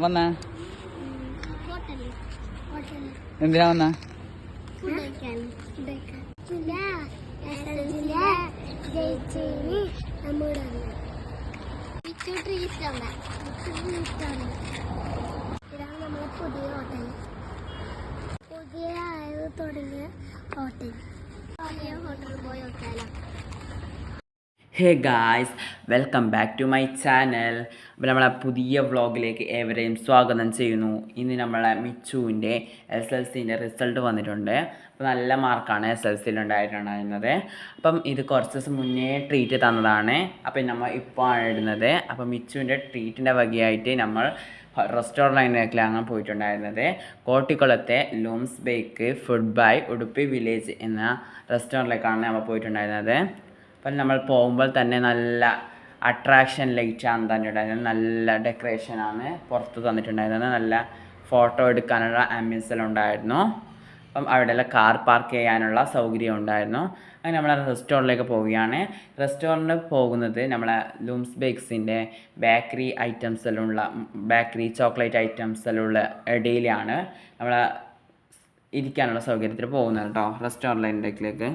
വന്ന? എന്തിനാ വന്ന? പുതിയ ഹോട്ടൽ പുതിയ ആയത് തുടങ്ങിയ ഹോട്ടൽ പുതിയ ഹോട്ടലിൽ പോയി നോക്കാലോ hey guys welcome back to my channel അപ്പോൾ നമ്മളെ പുതിയ വ്ളോഗിലേക്ക് ഏവരെയും സ്വാഗതം ചെയ്യുന്നു. ഇന്ന് നമ്മളെ മിച്ചുവിന്റെ എസ് എൽ സിന്റെ റിസൾട്ട് വന്നിട്ടുണ്ട്. അപ്പോൾ നല്ല മാർക്കാണ് എസ് എൽ സിയിൽ ഉണ്ടായിട്ടുണ്ടായിരുന്നത്. അപ്പം ഇത് കുറച്ച് ദിവസം മുന്നേ ട്രീറ്റ് തന്നതാണ്. അപ്പം നമ്മൾ ഇപ്പോൾ ആണ് ഇടുന്നത്. അപ്പം മിച്ചുവിന്റെ ട്രീറ്റിന്റെ വകയായിട്ട് നമ്മൾ റെസ്റ്റോറന്റിലേക്കാണ് പോയിട്ടുണ്ടായിരുന്നത്. കോട്ടിക്കുളത്തെ Looms Bake Food by Udupi Village എന്ന റെസ്റ്റോറന്റിലേക്കാണ് നമ്മൾ പോയിട്ടുണ്ടായിരുന്നത്. അപ്പം നമ്മൾ പോകുമ്പോൾ തന്നെ നല്ല അട്രാക്ഷൻ ലൈറ്റാണ് തന്നെ ഉണ്ടായിരുന്നത് നല്ല ഡെക്കറേഷനാണ് പുറത്ത് തന്നിട്ടുണ്ടായിരുന്നത്. നല്ല ഫോട്ടോ എടുക്കാനുള്ള ഉണ്ടായിരുന്നു. അപ്പം അവിടെയെല്ലാം കാർ പാർക്ക് ചെയ്യാനുള്ള സൗകര്യം ഉണ്ടായിരുന്നു. അങ്ങനെ നമ്മൾ റെസ്റ്റോറന്റിലേക്ക് പോവുകയാണ്. റെസ്റ്റോറന്റിൽ പോകുന്നത് നമ്മളെ ലൂംസ് ബേക്സിന്റെ ബേക്കറി ഐറ്റംസ് ഉള്ള ബേക്കറി ചോക്ലേറ്റ് ഐറ്റംസ് ഉള്ള ഇടയിലാണ് നമ്മളെ ഇരിക്കാനുള്ള സൗകര്യത്തിൽ പോകുന്നത് കേട്ടോ റെസ്റ്റോറന്റിലേക്ക്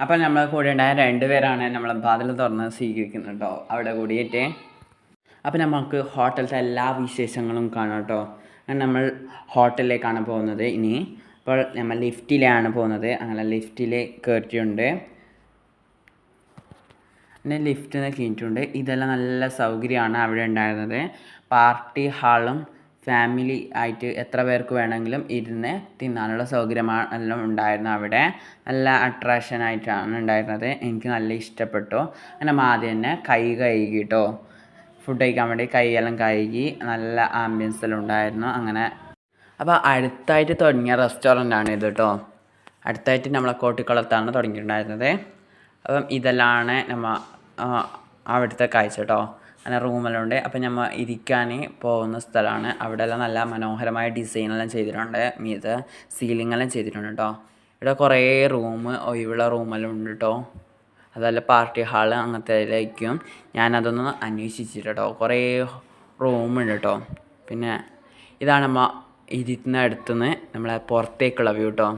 അപ്പം നമ്മളെ കൂടെ ഉണ്ടായ രണ്ടുപേരാണ് നമ്മളെ വാതിൽ തുറന്ന് സ്വീകരിക്കുന്നത് കേട്ടോ അവിടെ കൂടിയിട്ട്. അപ്പം നമുക്ക് ഹോട്ടലിലെ എല്ലാ വിശേഷങ്ങളും കാണാം കേട്ടോ. നമ്മൾ ഹോട്ടലിലേക്കാണ് പോകുന്നത് ഇനി. അപ്പോൾ നമ്മൾ ലിഫ്റ്റിലാണ് പോകുന്നത്. അങ്ങനെ ലിഫ്റ്റിൽ കയറ്റിയിട്ടുണ്ട് പിന്നെ ലിഫ്റ്റ് കഴിഞ്ഞിട്ടുണ്ട് ഇതെല്ലാം നല്ല സൗകര്യമാണ് അവിടെ ഉണ്ടായിരുന്നത്. പാർട്ടി ഹാളും ഫാമിലി ആയിട്ട് എത്ര പേർക്ക് വേണമെങ്കിലും ഇരുന്ന് തിന്നാനുള്ള സൗകര്യമാണ് എല്ലാം ഉണ്ടായിരുന്നു അവിടെ. നല്ല അട്രാക്ഷൻ ആയിട്ടാണ് ഉണ്ടായിരുന്നത്. എനിക്ക് നല്ല ഇഷ്ടപ്പെട്ടു. അങ്ങനെ ആദ്യം തന്നെ കൈ കഴുകിട്ടോ ഫുഡ് കഴിക്കാൻ വേണ്ടി കൈയെല്ലാം കഴുകി നല്ല ആംബിയൻസ് എല്ലാം ഉണ്ടായിരുന്നു. അങ്ങനെ അപ്പോൾ അടുത്തായിട്ട് തുടങ്ങിയ റെസ്റ്റോറന്റ് ആണ് ഇത് കേട്ടോ അടുത്തായിട്ട് നമ്മളെ കോട്ടിക്കുളത്താണ് തുടങ്ങിയിട്ടുണ്ടായിരുന്നത്. അപ്പം ഇതെല്ലാം നമ്മ ആ, അവിടുത്തെ കാഴ്ച കേട്ടോ അങ്ങനെ റൂമെല്ലാം ഉണ്ട്. അപ്പം നമ്മൾ ഇരിക്കാൻ പോകുന്ന സ്ഥലമാണ്. അവിടെ എല്ലാം നല്ല മനോഹരമായ ഡിസൈനെല്ലാം ചെയ്തിട്ടുണ്ട്. മീത് സീലിംഗ് എല്ലാം ചെയ്തിട്ടുണ്ട് കേട്ടോ ഇവിടെ കുറേ റൂം ഒഴിവുള്ള റൂമെല്ലാം ഉണ്ട് കേട്ടോ അതല്ല പാർട്ടി ഹാൾ അങ്ങനത്തേലായിരിക്കും ഞാനതൊന്ന് അന്വേഷിച്ചിട്ട് കേട്ടോ കുറേ റൂമുണ്ട് കേട്ടോ പിന്നെ ഇതാണ് നമ്മൾ ഇരുന്ന അടുത്തുനിന്ന് നമ്മളെ പുറത്തേക്കുള്ള വ്യൂ കേട്ടോ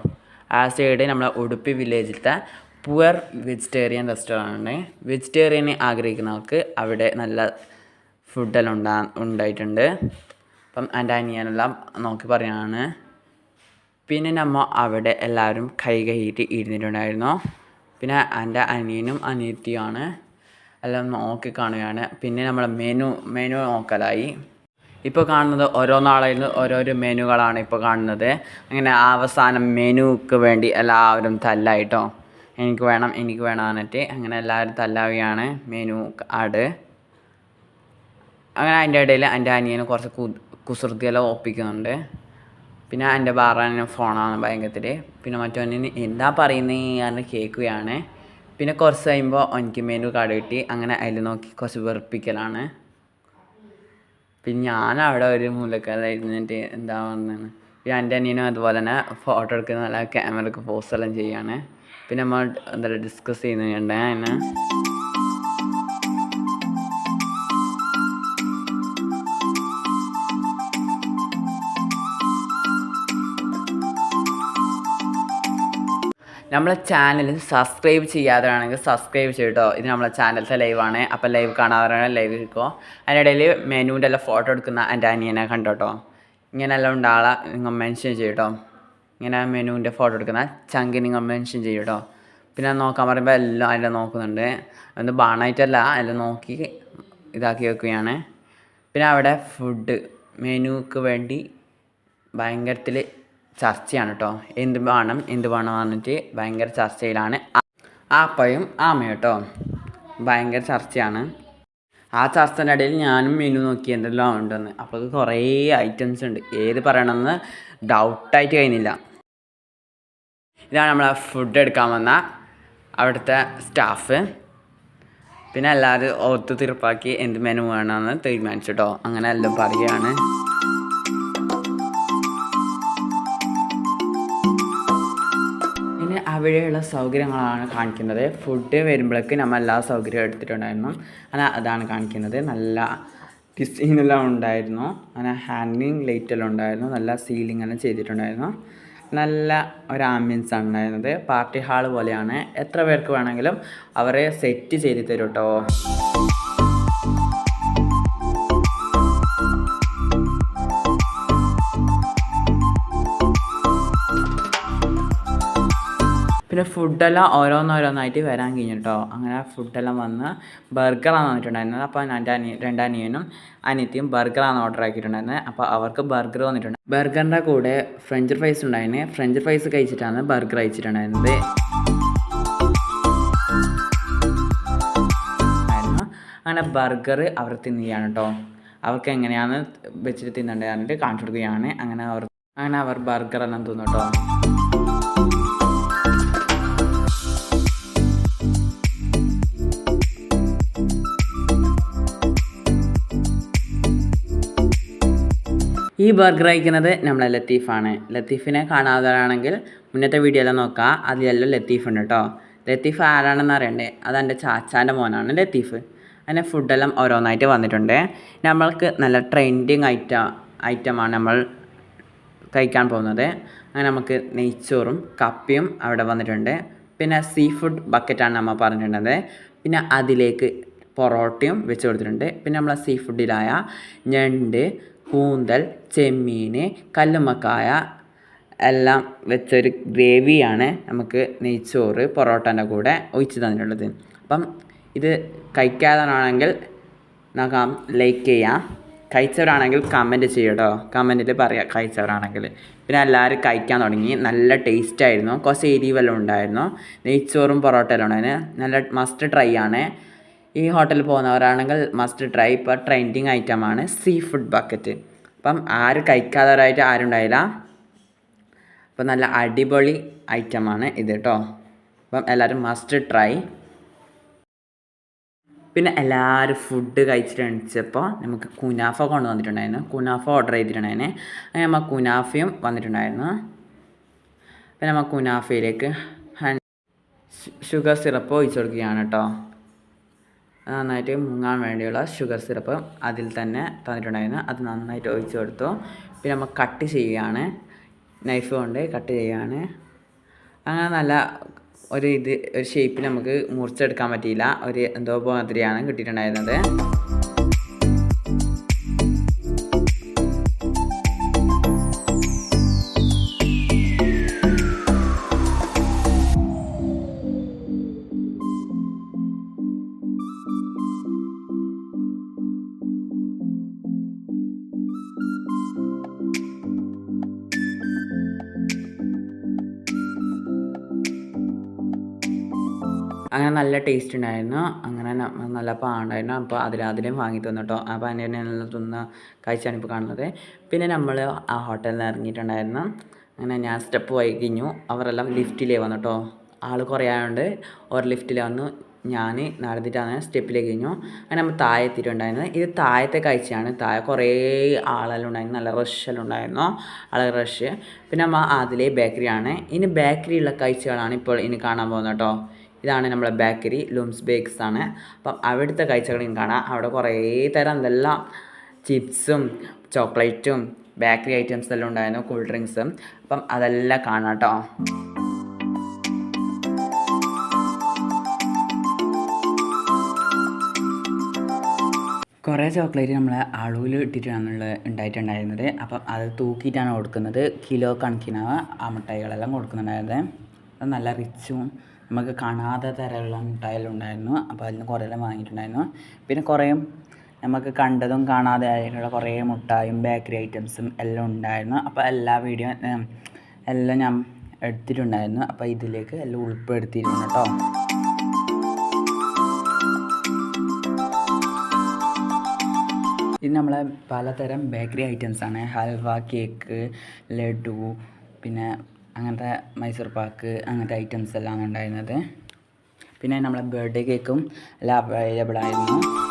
ആ സൈഡ് നമ്മളെ ഉടുപ്പി വില്ലേജിലത്തെ പുവർ വെജിറ്റേറിയൻ റെസ്റ്റോറന്റ് വെജിറ്റേറിയൻ ആഗ്രഹിക്കുന്നവർക്ക് അവിടെ നല്ല ഫുഡെല്ലാം ഉണ്ടാ ഉണ്ടായിട്ടുണ്ട്. അപ്പം എന്റെ അനിയനെല്ലാം നോക്കി പറയാണ്. പിന്നെ നമ്മൾ അവിടെ എല്ലാവരും കൈ കഴുകിയിട്ട് ഇരുന്നിട്ടുണ്ടായിരുന്നു. പിന്നെ എന്റെ അനിയനും അനിയത്തിയുമാണ്. എല്ലാം നോക്കി കാണുകയാണ്. പിന്നെ നമ്മൾ മെനു മെനു നോക്കലായി. ഇപ്പോൾ കാണുന്നത് ഓരോ നാളിൽ ഓരോരോ മെനുകളാണ് ഇപ്പോൾ കാണുന്നത്. അങ്ങനെ അവസാനം മെനുക്ക് വേണ്ടി എല്ലാവരും തല്ലായിട്ടോ. എനിക്ക് വേണം എനിക്ക് വേണം എന്നിട്ട് അങ്ങനെ എല്ലാവരും തല്ലാവുകയാണ് മെനു ആട്. അങ്ങനെ അതിന്റെ ഇടയിൽ എന്റെ അനിയന് കുറച്ച് കു കുസൃതിയെല്ലാം ഒപ്പിക്കുന്നുണ്ട്. പിന്നെ എന്റെ ബാറാന് ഫോണാണ് ഭയങ്കരത്തിൽ പിന്നെ മറ്റവന് എന്താ പറയുന്നത് എന്ന് കേൾക്കുകയാണ്. പിന്നെ കുറച്ച് കഴിയുമ്പോൾ എനിക്ക് മെനു കാർഡ് കിട്ടി. അങ്ങനെ അതിൽ നോക്കി കുറച്ച് വെറുപ്പിക്കലാണ്. പിന്നെ ഞാൻ അവിടെ ഒരു മൂലക്കാലായിരുന്നിട്ട് എന്താ പറഞ്ഞത് പിന്നെ എന്റെ അനിയനും അതുപോലെ തന്നെ ഫോട്ടോ എടുക്കുന്ന നല്ല ക്യാമറക്ക് പോസ്റ്റെല്ലാം ചെയ്യുകയാണ് പിന്നെ നമ്മൾ എന്താ ഡിസ്കസ് ചെയ്യുന്നുണ്ട് അതിനെ നമ്മളെ ചാനൽ സബ്സ്ക്രൈബ് ചെയ്യാത്തവരാണെങ്കിൽ സബ്സ്ക്രൈബ് ചെയ്യട്ടോ. ഇത് നമ്മളെ ചാനലത്തെ ലൈവാണ് അപ്പോൾ ലൈവ് കാണാത്തവരാണെങ്കിൽ ലൈവ് ഇരിക്കോ. അതിനിടയിൽ മെനുവിന്റെ എല്ലാം ഫോട്ടോ എടുക്കുന്ന എന്റെ അനിയനെ കണ്ടോട്ടോ. ഇങ്ങനെയെല്ലാം ഉണ്ടാളെ നിങ്ങൾ മെൻഷൻ ചെയ്യട്ടോ. ഇങ്ങനെ ആ മെനുവിന്റെ ഫോട്ടോ എടുക്കുന്ന ചങ്കി നിങ്ങൾ മെൻഷൻ ചെയ്യും കേട്ടോ പിന്നെ നോക്കാൻ പറയുമ്പോൾ എല്ലാം അതിന്റെ നോക്കുന്നുണ്ട്. അത് ബാണായിട്ടല്ല എല്ലാം നോക്കി ഇതാക്കി വെക്കുകയാണ്. പിന്നെ അവിടെ ഫുഡ് മെനുക്ക് വേണ്ടി ഭയങ്കരത്തിൽ ചർച്ചയാണ് കേട്ടോ എന്ത് വേണം എന്ത് വേണം പറഞ്ഞിട്ട് ഭയങ്കര ചർച്ചയിലാണ്. ആപ്പയും ആമയും കേട്ടോ ഭയങ്കര ചർച്ചയാണ്. ആ ചർച്ചന്റെ ഇടയിൽ ഞാനും മെനു നോക്കി എന്തെല്ലാം ഉണ്ടെന്ന്. അപ്പോൾ കുറേ ഐറ്റംസ് ഉണ്ട്. ഏത് പറയണമെന്ന് ഡൗട്ടായിട്ട് കഴിഞ്ഞില്ല. ഇതാണ് നമ്മളെ ഫുഡ് എടുക്കാൻ വന്ന അവിടുത്തെ സ്റ്റാഫ് പിന്നെ എല്ലാവരും ഒത്തു തീർപ്പാക്കി എന്ത് മെനു വേണമെന്ന് തീരുമാനിച്ചു കേട്ടോ അങ്ങനെ എല്ലാം പറയുകയാണ്. പിന്നെ അവിടെയുള്ള സൗകര്യങ്ങളാണ് കാണിക്കുന്നത്. ഫുഡ് വരുമ്പോഴേക്ക് നമ്മൾ എല്ലാ സൗകര്യവും എടുത്തിട്ടുണ്ടായിരുന്നു. അങ്ങനെ അതാണ് കാണിക്കുന്നത്. നല്ല ഡിസൈനെല്ലാം ഉണ്ടായിരുന്നു. അങ്ങനെ ഹാങ്ങിങ് ലൈറ്റ് എല്ലാം ഉണ്ടായിരുന്നു. നല്ല സീലിംഗ് എല്ലാം ചെയ്തിട്ടുണ്ടായിരുന്നു. നല്ല ഒരു ആംബിയൻസ് ആണ് ഉണ്ടായിരുന്നത്. പാർട്ടി ഹാൾ പോലെയാണ്. എത്ര പേർക്ക് വേണമെങ്കിലും അവരെ സെറ്റ് ചെയ്ത് തരും കേട്ടോ ഫുഡെല്ലാം ഓരോന്നോരോന്നായിട്ട് വരാൻ കഴിഞ്ഞു കേട്ടോ അങ്ങനെ ഫുഡെല്ലാം വന്ന് ബർഗറാണ് വന്നിട്ടുണ്ടായിരുന്നത് അപ്പോൾ എന്റെ അനിയ രണ്ടനിയനും അനിയത്തിയും ബർഗറാണ് ഓർഡർ ആക്കിയിട്ടുണ്ടായിരുന്നത് അപ്പോൾ അവർക്ക് ബർഗർ വന്നിട്ടുണ്ട്. ബർഗറിന്റെ കൂടെ ഫ്രഞ്ച് ഫ്രൈസ് ഉണ്ടായിരുന്നു. ഫ്രഞ്ച് ഫ്രൈസ് കഴിച്ചിട്ടാണ് ബർഗർ കഴിച്ചിട്ടുണ്ടായിരുന്നത്. ആയിരുന്നു. അങ്ങനെ ബർഗർ അവർ തിന്നുകയാണ് കേട്ടോ അവർക്ക് എങ്ങനെയാണ് വെച്ചിട്ട് തിന്നേണ്ടത് കാണിച്ചു കൊടുക്കുകയാണ്. അങ്ങനെ അവർ അങ്ങനെ അവർ ബർഗർ എല്ലാം തിന്നു കേട്ടോ ഈ ബർഗർ കഴിക്കുന്നത് നമ്മളെ ലത്തീഫാണ്. ലത്തീഫിനെ കാണാത്തവരാണെങ്കിൽ മുന്നത്തെ വീഡിയോയിൽ നോക്കുക അതിലെല്ലാം ലത്തീഫ് ഉണ്ട് കേട്ടോ ലത്തീഫ് ആരാണെന്ന് അറിയണ്ടേ? അതെന്റെ ചാച്ചാന്റെ മോനാണ് ലത്തീഫ്. അങ്ങനെ ഫുഡെല്ലാം ഓരോന്നായിട്ട് വന്നിട്ടുണ്ട്. നമ്മൾക്ക് നല്ല ട്രെൻഡിങ് ഐറ്റം ഐറ്റമാണ് നമ്മൾ കഴിക്കാൻ പോകുന്നത്. അങ്ങനെ നമുക്ക് നെയ്ച്ചോറും കപ്പയും അവിടെ വന്നിട്ടുണ്ട്. പിന്നെ സീ ഫുഡ് ബക്കറ്റാണ് നമ്മൾ പറഞ്ഞിട്ടുള്ളത്. പിന്നെ അതിലേക്ക് പൊറോട്ടയും വെച്ച് കൊടുത്തിട്ടുണ്ട്. പിന്നെ നമ്മളെ സീ ഫുഡിലായ ഞണ്ട് കൂന്തൽ ചെമ്മീൻ കല്ലുമ്മക്കായ എല്ലാം വെച്ചൊരു ഗ്രേവിയാണ് നമുക്ക് നെയ്ച്ചോറ് പൊറോട്ടന്റെ കൂടെ ഒഴിച്ച് തന്നിട്ടുള്ളത്. അപ്പം ഇത് കഴിക്കാതാണെങ്കിൽ നോക്കാം ലൈക്ക് ചെയ്യാം. കഴിച്ചവരാണെങ്കിൽ കമന്റ് ചെയ്യട്ടോ. കമന്റിൽ പറയാം കഴിച്ചവരാണെങ്കിൽ. പിന്നെ എല്ലാവരും കഴിക്കാൻ തുടങ്ങി. നല്ല ടേസ്റ്റ് ആയിരുന്നു. കുറച്ച് എരിവെല്ലാം ഉണ്ടായിരുന്നു. നെയ്ച്ചോറും പൊറോട്ടയെല്ലാം ഉണ്ടായിരുന്നു. നല്ല മസ്റ്റ് ട്രൈ ആണ്. ഈ ഹോട്ടലിൽ പോകുന്നവരാണെങ്കിൽ മസ്റ്റ് ട്രൈ ഇപ്പോൾ ട്രെൻഡിങ് ഐറ്റമാണ് സീ ഫുഡ് ബക്കറ്റ് അപ്പം ആര് കഴിക്കാത്തവരായിട്ട് ആരുണ്ടായില്ല അപ്പം നല്ല അടിപൊളി ഐറ്റമാണ് ഇത് കേട്ടോ അപ്പം എല്ലാവരും മസ്റ്റ് ട്രൈ പിന്നെ എല്ലാവരും ഫുഡ് കഴിച്ചിട്ട് നമുക്ക് കുനാഫ കൊണ്ട് വന്നിട്ടുണ്ടായിരുന്നു കുനാഫ ഓർഡർ ചെയ്തിട്ടുണ്ടായിരുന്നു. അങ്ങനെ നമ്മൾ കുനാഫയും വന്നിട്ടുണ്ടായിരുന്നു. പിന്നെ നമ്മൾ കുനാഫയിലേക്ക് ഷുഗർ സിറപ്പ് ഒഴിച്ചു കൊടുക്കുകയാണ് കേട്ടോ നന്നായിട്ട് മുങ്ങാൻ വേണ്ടിയുള്ള ഷുഗർ സിറപ്പ് അതിൽ തന്നെ തന്നിട്ടുണ്ടായിരുന്നു. അത് നന്നായിട്ട് ഒഴിച്ചു കൊടുത്തു. പിന്നെ നമ്മൾ കട്ട് ചെയ്യുകയാണ്. നൈഫ് കൊണ്ട് കട്ട് ചെയ്യുകയാണ്. അങ്ങനെ നല്ല ഒരു ഇത് ഒരു ഷേപ്പിൽ നമുക്ക് മുറിച്ചെടുക്കാൻ പറ്റിയില്ല. ഒരു എന്തോ മാതിരിയാണ് കിട്ടിയിട്ടുണ്ടായിരുന്നത്. അങ്ങനെ നല്ല ടേസ്റ്റ് ഉണ്ടായിരുന്നു അങ്ങനെ നല്ല പാണ്ടായിരുന്നു അപ്പോൾ അതിൽ അതിലും വാങ്ങി തന്നു കേട്ടോ അപ്പോൾ അതിന്റെ തന്നെ തിന്ന കാഴ്ചയാണ് ഇപ്പോൾ കാണുന്നത്. പിന്നെ നമ്മൾ ആ ഹോട്ടലിൽ നിന്ന് ഇറങ്ങിയിട്ടുണ്ടായിരുന്നു അങ്ങനെ ഞാൻ സ്റ്റെപ്പ് വൈകിഞ്ഞു അവരെല്ലാം ലിഫ്റ്റിലേ വന്നു കേട്ടോ ആൾ കുറേ ആയതുകൊണ്ട് ഒരു ലിഫ്റ്റിലേ വന്നു. ഞാൻ നടന്നിട്ടാണ് സ്റ്റെപ്പിലേക്ക് കഴിഞ്ഞു. അങ്ങനെ നമ്മൾ താഴെ എത്തിയിട്ടുണ്ടായിരുന്നു. ഇത് താഴത്തെ കാഴ്ചയാണ്. താഴെ കുറേ ആളെല്ലാം ഉണ്ടായിരുന്നു. നല്ല റഷെല്ലാം ഉണ്ടായിരുന്നു. ആളെ റഷ് പിന്നെ നമ്മൾ അതിലെ ബേക്കറിയാണ് ഇനി ബേക്കറിയുള്ള കാഴ്ചകളാണ് ഇപ്പോൾ ഇനി കാണാൻ പോകുന്നത് കേട്ടോ ഇതാണ് നമ്മളെ ബേക്കറി ലൂംസ് ബേക്സ് ആണ്. അപ്പം അവിടുത്തെ കാഴ്ചകളും കാണാം. അവിടെ കുറേ തരം എന്തെല്ലാം ചിപ്സും ചോക്ലേറ്റും ബേക്കറി ഐറ്റംസ് എല്ലാം ഉണ്ടായിരുന്നു കൂൾ ഡ്രിങ്ക്സും. അപ്പം അതെല്ലാം കാണാം കേട്ടോ. കുറേ ചോക്ലേറ്റ് നമ്മൾ അളവിൽ ഇട്ടിട്ടാണുള്ള ഉണ്ടായിട്ടുണ്ടായിരുന്നത്. അപ്പം അത് തൂക്കിയിട്ടാണ് കൊടുക്കുന്നത്. കിലോ കണക്കിനാണ് ആ മിഠായികളെല്ലാം കൊടുക്കുന്നുണ്ടായിരുന്നത്. അത് നല്ല റിച്ചും നമുക്ക് കാണാതെ തരമുള്ള മിഠായിയെല്ലാം ഉണ്ടായിരുന്നു. അപ്പോൾ അതിൽ നിന്ന് കുറേ എല്ലാം വാങ്ങിയിട്ടുണ്ടായിരുന്നു. പിന്നെ കുറേ നമുക്ക് കണ്ടതും കാണാതെ ആയിട്ടുള്ള കുറേ മുട്ടായും ബേക്കറി ഐറ്റംസും എല്ലാം ഉണ്ടായിരുന്നു. അപ്പോൾ എല്ലാ വീഡിയോ എല്ലാം ഞാൻ എടുത്തിട്ടുണ്ടായിരുന്നു. അപ്പോൾ ഇതിലേക്ക് എല്ലാം ഉൾപ്പെടുത്തിയിരുന്നു കേട്ടോ. ഇത് നമ്മളെ പലതരം ബേക്കറി ഐറ്റംസ് ആണ്. ഹൽവ കേക്ക് ലഡു പിന്നെ അങ്ങനത്തെ മൈസൂർ പാക്ക് അങ്ങനത്തെ ഐറ്റംസ് എല്ലാം ഉണ്ടായിരുന്നത്. പിന്നെ നമ്മളെ ബർത്ത്ഡേ കേക്കും എല്ലാം അവൈലബിൾ ആയിരുന്നു.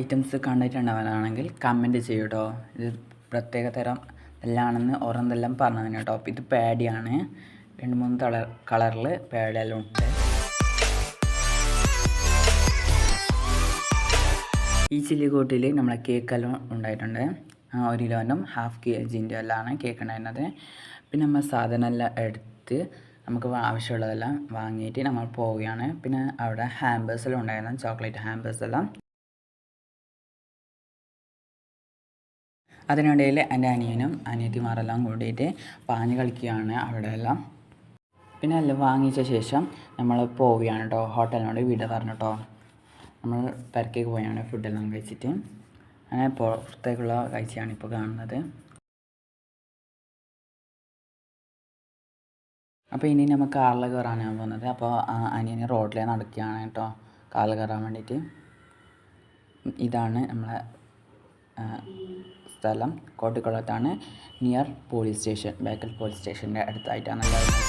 ഐറ്റംസ് കണ്ടിട്ടുണ്ടാവാനാണെങ്കിൽ കമന്റ് ചെയ്യൂട്ടോ. ഇത് പ്രത്യേക തരം എല്ലാണെന്ന് ഓരോന്നെല്ലാം പറഞ്ഞതിന് കേട്ടോ. ഇത് പാഡിയാണ് രണ്ട് മൂന്ന് കളർ കളറിൽ പാഡിയെല്ലാം ഉണ്ട്. ഈ ചില്ലി കൂട്ടിൽ നമ്മളെ കേക്കെല്ലാം ഉണ്ടായിട്ടുണ്ട്. ഒരു കിലോനും ഹാഫ് കെ ജിന്റെ എല്ലാമാണ് കേക്ക് ഉണ്ടായിരുന്നത്. പിന്നെ നമ്മൾ സാധനം എല്ലാം എടുത്ത് നമുക്ക് ആവശ്യമുള്ളതെല്ലാം വാങ്ങിയിട്ട് നമ്മൾ പോവുകയാണ്. പിന്നെ അവിടെ ഹാമ്പേഴ്സെല്ലാം ഉണ്ടായിരുന്നു. ചോക്ലേറ്റ് ഹാമ്പേഴ്സ് അതിനിടയിൽ എന്റെ അനിയനും അനിയത്തിമാരെല്ലാം കൂടിയിട്ട് പാഞ്ഞ് കളിക്കുകയാണ് അവിടെയെല്ലാം. പിന്നെ എല്ലാം വാങ്ങിച്ച ശേഷം നമ്മൾ പോവുകയാണ് കേട്ടോ. ഹോട്ടലിനോട് വീട് പറഞ്ഞു കേട്ടോ. നമ്മൾ പെരക്കേക്ക് പോയാണ് ഫുഡെല്ലാം കഴിച്ചിട്ട്. അങ്ങനെ പുറത്തേക്കുള്ള കാഴ്ചയാണ് ഇപ്പോൾ കാണുന്നത്. അപ്പോൾ ഇനി നമുക്ക് കാറിൽ കയറാനാണ് പോകുന്നത്. അപ്പോൾ അനിയന് റോഡിൽ നടക്കുകയാണ് കേട്ടോ. കാറിൽ കയറാൻ വേണ്ടിയിട്ട്. ഇതാണ് നമ്മളെ സ്ഥലം കോട്ടിക്കുളത്താണ് near police station. Bekal police സ്റ്റേഷന്റെ അടുത്തായിട്ടാണ് ഉണ്ടായിരുന്നത്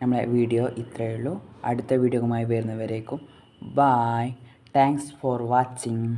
നമ്മളെ വീഡിയോ ഇത്രയേ ഉള്ളൂ. അടുത്ത വീഡിയോയുമായി വരുന്നവരേക്കും ബായ് താങ്ക്സ് ഫോർ വാച്ചിങ്